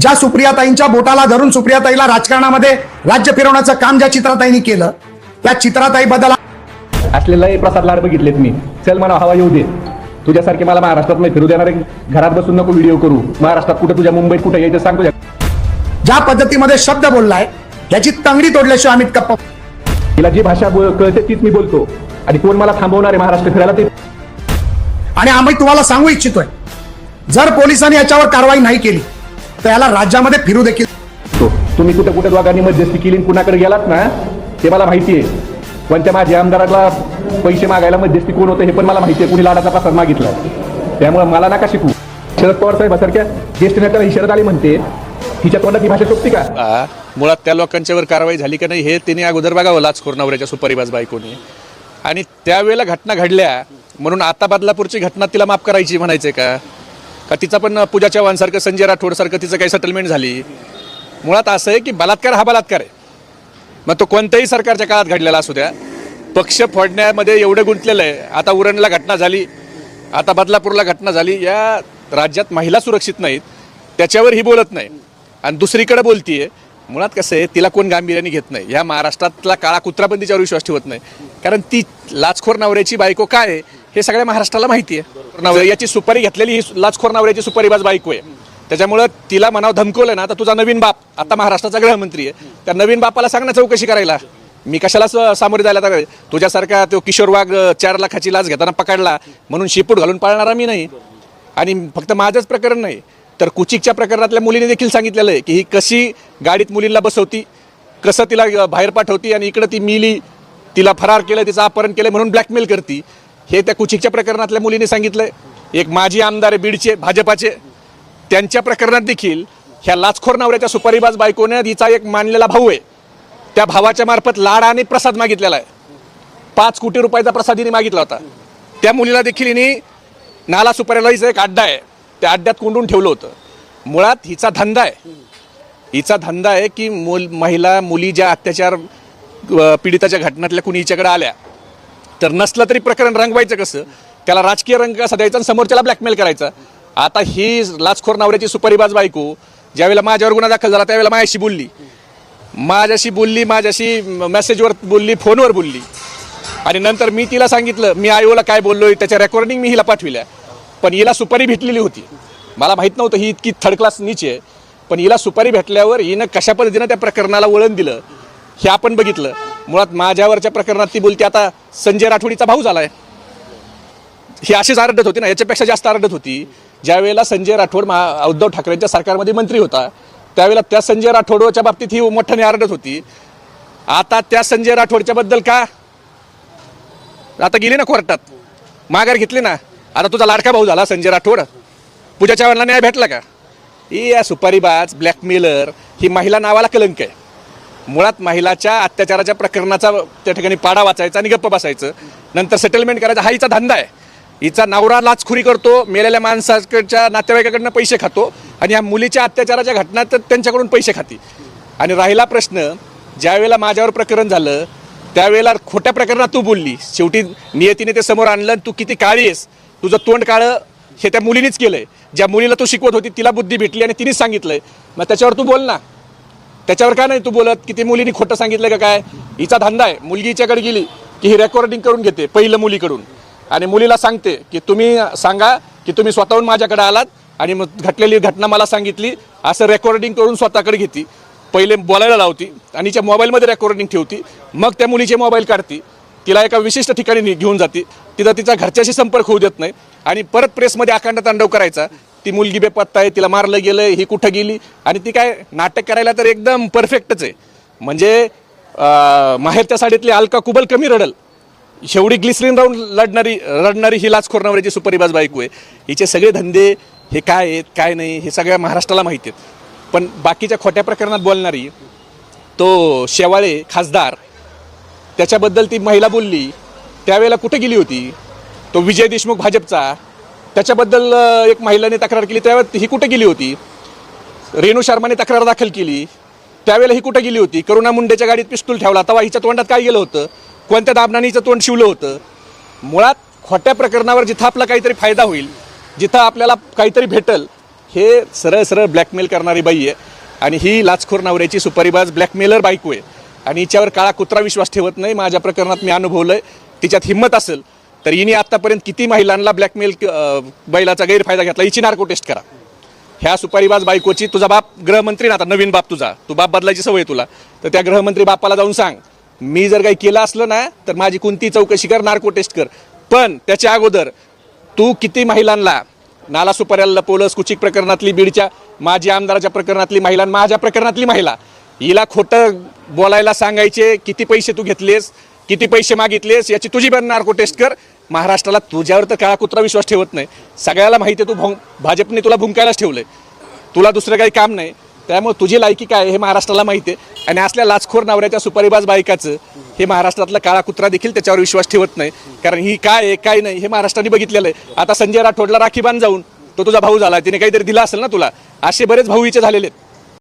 ज्या सुप्रियाताईंच्या बोटाला धरून सुप्रियाताईला राजकारणामध्ये राज्य फिरवण्याचं काम ज्या चित्राताईंनी केलं त्या चित्राताईबद्दल असलेला प्रसाद लाड बघितलेत मी चल मला हवा येऊ दे. तुझ्यासारखे मला महाराष्ट्रात नाही फिरू देणारे. घरात बसून नको व्हिडिओ करू. महाराष्ट्रात कुठे तुझ्या मुंबईत कुठे यायचं सांग तुझ्या ज्या पद्धतीमध्ये शब्द बोललाय याची तंगडी तोडल्याशिवाय अमित कप्पा तिला जी भाषा कळते तीच मी बोलतो. आणि कोण मला थांबवणार आहे महाराष्ट्र फिरायला ते आणि आम्ही तुम्हाला सांगू इच्छितोय जर पोलिसांनी याच्यावर कारवाई नाही केली तर याला राज्यामध्ये फिरू देखील. तुम्ही कुठे कुठे दोघांनी मध्यस्थी केली कुणाकडे गेलात ना ते मला माहिती आहे. कोणत्या माझ्या आमदाराला पैसे मागायला मध्यस्थी कोण होतं हे पण मला माहिती आहे. कुणी लाडाचा प्रसाद मागितला त्यामुळे मला नका शिकू. शरद पवार साहेबासारख्या ज्येष्ठ नेत्याला ही शरद आली म्हणते. हिच्या तोंडात ही भाषा शोधते का? मुळात त्या लोकांच्यावर कारवाई झाली का नाही हे तिने अगोदर बघावं लाचखोर नवऱ्याच्या सुपारीबाज बायकोने. आणि त्यावेळेला घटना घडल्या म्हणून आता बदलापूरची घटना तिला माफ करायची म्हणायचे का? का तिचा पण पूजा चव्हाणसारखं संजय राठोडसारखं तिचं काही सेटलमेंट झाली. मुळात असं आहे की बलात्कार हा बलात्कार आहे. मग तो कोणत्याही सरकारच्या काळात घडलेला असू द्या पक्ष फोडण्यामध्ये एवढं गुंतलेलं आहे. आता उरणला घटना झाली आता बदलापूरला घटना झाली या राज्यात महिला सुरक्षित नाहीत त्याच्यावर ही बोलत नाही. आणि दुसरीकडे बोलतीये मुळात कसं आहे तिला कोण गांभीर्याने घेत नाही. ह्या महाराष्ट्रातला काळा कुत्राबंदीच्यावर विश्वास ठेवत नाही. कारण ती लाचखोर नवऱ्याची बायको काय आहे? हे सगळ्या महाराष्ट्राला माहिती आहे. नवऱ्या- याची सुपारी घेतलेली ही लाचखोर नवऱ्याची सुपारीबाज बायको आहे. त्याच्यामुळं तिला मनाव धमकवलं ना तर तुझा नवीन बाप आता महाराष्ट्राचा गृहमंत्री आहे. त्या नवीन बापाला सांग ना चौकशी करायला. मी कशाला स- सामोरे जायला तर तुझ्यासारखा तो किशोर वाघ चार लाखाची लाच घेताना पकडला म्हणून शेपूट घालून पाळणारा मी नाही. आणि फक्त माझंच प्रकरण नाही तर कुचिकच्या प्रकरणातल्या मुलीने देखील सांगितलेलं आहे की ही कशी गाडीत मुलींना बसवती कसं तिला बाहेर पाठवती आणि इकडं ती मिली तिला फरार केलं तिचं अपहरण केलं म्हणून ब्लॅकमेल करती. हे त्या कुचिकच्या प्रकरणातल्या मुलीने सांगितलंय. एक माजी आमदार आहे बीडचे भाजपाचे. त्यांच्या प्रकरणात देखील ह्या लाचखोर नवऱ्याच्या सुपारीबाज बायकोने हिचा एक मानलेला भाऊ आहे. त्या भावाच्या मार्फत लाड आणि प्रसाद मागितलेला आहे. पाच कोटी रुपयाचा प्रसाद हिने मागितला होता. त्या मुलीला देखील हिने नाला सुपारीला हिचा एक अड्डा आहे. त्या अड्ड्यात कोंडून ठेवलं होतं. मुळात हिचा धंदा आहे. हिचा धंदा आहे की मुल महिला मुली ज्या अत्याचार पीडिताच्या घटनातल्या कुणी हिच्याकडे आल्या तर नसलं तरी प्रकरण रंगवायचं कसं? त्याला राजकीय रंग कसा द्यायचा आणि समोरच्याला ब्लॅकमेल करायचा? आता ही लाचखोर नवऱ्याची सुपारीबाज बायको ज्यावेळेला माझ्यावर गुन्हा दाखल झाला त्यावेळेला माझ्याशी बोलली. माझ्याशी बोलली माझ्याशी मेसेजवर बोलली फोनवर बोलली. आणि नंतर मी तिला सांगितलं मी आयोला काय बोललोय त्याच्या रेकॉर्डिंग मी हिला पाठविल्या. पण हिला सुपारी भेटलेली होती. मला माहीत नव्हतं ही इतकी थर्ड क्लास नीचे आहे. पण हिला सुपारी भेटल्यावर हिनं कशा पद्धतीनं त्या प्रकरणाला वळण दिलं हे आपण बघितलं. मुळात माझ्यावरच्या प्रकरणात ती बोलते आता संजय राठोडीचा भाऊ झालाय. ही अशीच आरडत होती ना याच्यापेक्षा जास्त आरडत होती. ज्यावेळेला संजय राठोड महा उद्धव ठाकरेंच्या सरकारमध्ये मंत्री होता त्यावेळेला त्या संजय राठोडच्या बाबतीत ही मोठ्याने आरडत होती. आता त्या संजय राठोडच्या बद्दल का? आता गेली ना कोर्टात? माघार घेतली ना? आता तुझा लाडका भाऊ झाला संजय राठोड. पूजा चव्हाणला न्याय भेटला का? ही या सुपारी बाज ब्लॅकमेलर ही महिला नावाला कलंक आहे. मुळात महिलाच्या अत्याचाराच्या प्रकरणाचा त्या ठिकाणी पाडा वाचायचा आणि गप्प बसायचं. नंतर सेटलमेंट करायचा. हा हिचा धंदा आहे. हिचा नवरा लाचखुरी करतो मेलेल्या माणसाकडच्या नातेवाईकाकडनं पैसे खातो आणि या मुलीच्या अत्याचाराच्या घटना तर त्यांच्याकडून पैसे खाती. आणि राहिला प्रश्न ज्यावेळेला माझ्यावर प्रकरण झालं त्यावेळेला खोट्या प्रकरणात तू बोलली. शेवटी नियतीने ते समोर आणलं आणि तू किती काळी आहेस? तुझं तोंड काळं हे त्या मुलीनेच केलंय. ज्या मुलीला तू शिकवत होती तिला बुद्धी भेटली आणि तिनेच सांगितलंय. मग त्याच्यावर तू बोल ना. त्याच्यावर काय नाही तू बोलत की ती मुलीने खोटं सांगितलं का काय? हिचा धंदा आहे. मुलगी हिच्याकडे गेली की ही रेकॉर्डिंग करून घेते पहिलं मुलीकडून. आणि मुलीला सांगते की तुम्ही सांगा की तुम्ही स्वतःहून माझ्याकडे आलात आणि मग घटलेली घटना मला सांगितली असं रेकॉर्डिंग करून स्वतःकडे घेते. पहिले बोलायला लावती आणि हिच्या मोबाईलमध्ये रेकॉर्डिंग ठेवती. मग त्या मुलीचे मोबाईल काढती. तिला एका विशिष्ट ठिकाणी घेऊन जाते. तिथं तिचा घरच्याशी संपर्क होऊ देत नाही. आणि परत प्रेसमध्ये अखंड तांडव करायचा. ती मुलगी बेपत्ता आहे तिला मारलं गेलं ही कुठं गेली? आणि ती काय नाटक करायला तर एकदम परफेक्टच आहे. म्हणजे माहेरच्या साडीतली अलका कुबल कमी रडल. शेवटी ग्लिसरीन राहून लढणारी रडणारी ही लाचखोर नवऱ्याची सुपरिबाज बायको आहे. हिचे सगळे धंदे हे काय आहेत काय नाही हे सगळ्या महाराष्ट्राला माहिती आहेत. पण बाकीच्या खोट्या प्रकरणात बोलणारी तो शेवाळे खासदार त्याच्याबद्दल ती महिला बोलली त्यावेळेला कुठे गेली होती? तो विजय देशमुख भाजपचा त्याच्याबद्दल एक महिलाने तक्रार केली. त्यावेळेस ही कुठे गेली होती? रेणू शर्माने तक्रार दाखल केली. त्यावेळेला ही कुठे गेली होती? करुणा मुंडेच्या गाडीत पिस्तूल ठेवला. तेव्हा हिच्या तोंडात काय गेलं होतं? कोणत्या दाबनाने हिचं तोंड शिवलं होतं? मुळात खोट्या प्रकरणावर जिथं आपला काहीतरी फायदा होईल जिथं आपल्याला काहीतरी भेटल हे सरळ सरळ ब्लॅकमेल करणारी बाई आहे. आणि ही लाचखोर नवऱ्याची सुपारीबाज ब्लॅकमेलर बायको आहे. आणि हिच्यावर काळा कुत्रा विश्वास ठेवत नाही. माझ्या प्रकरणात मी अनुभवलं आहे तिच्यात हिंमत असेल तर हिने आत्तापर्यंत किती महिलांना ब्लॅकमेल बैलाचा गैरफायदा घेतला हिची नार्को टेस्ट करा. ह्या सुपारीबाज बायकोची तुझा बाप गृहमंत्री ना आता नवीन बाप तुझा. तू बाप बदलायची सवय तुला. तर त्या गृहमंत्री बापाला जाऊन सांग मी जर काही केलं असलं ना तर माझी कोणती चौकशी कर नार्को टेस्ट कर. पण त्याच्या अगोदर तू किती महिलांना नाला सुपाऱ्याला लपवलंस कुचिक प्रकरणातली बीडच्या माजी आमदाराच्या प्रकरणातली महिला आणि माझ्या प्रकरणातली महिला हिला खोटं बोलायला सांगायचे किती पैसे तू घेतलेस किती पैसे मागितलेस याची तुझी पण नार्को टेस्ट कर. महाराष्ट्राला तुझ्यावर तर काळा कुत्रा विश्वास ठेवत नाही. सगळ्याला माहिती आहे तू भोंग भाजपने तुला भुंकायलाच ठेवलंय. तुला दुसरं काही काम नाही. त्यामुळे तुझी लायकी काय हे महाराष्ट्राला माहिती आहे. आणि असल्या लाचखोर नवऱ्याच्या सुपारीबाज बायकाचं हे महाराष्ट्रातला काळा कुत्रा देखील त्याच्यावर विश्वास ठेवत नाही. कारण ही काय आहे काय नाही हे महाराष्ट्राने बघितलेलं आहे. आता संजय राठोडला राखी बांध जाऊन तो तुझा भाऊ झाला. तिने काहीतरी दिला असेल ना तुला? असे बरेच भाऊ हिचे झालेले आहेत.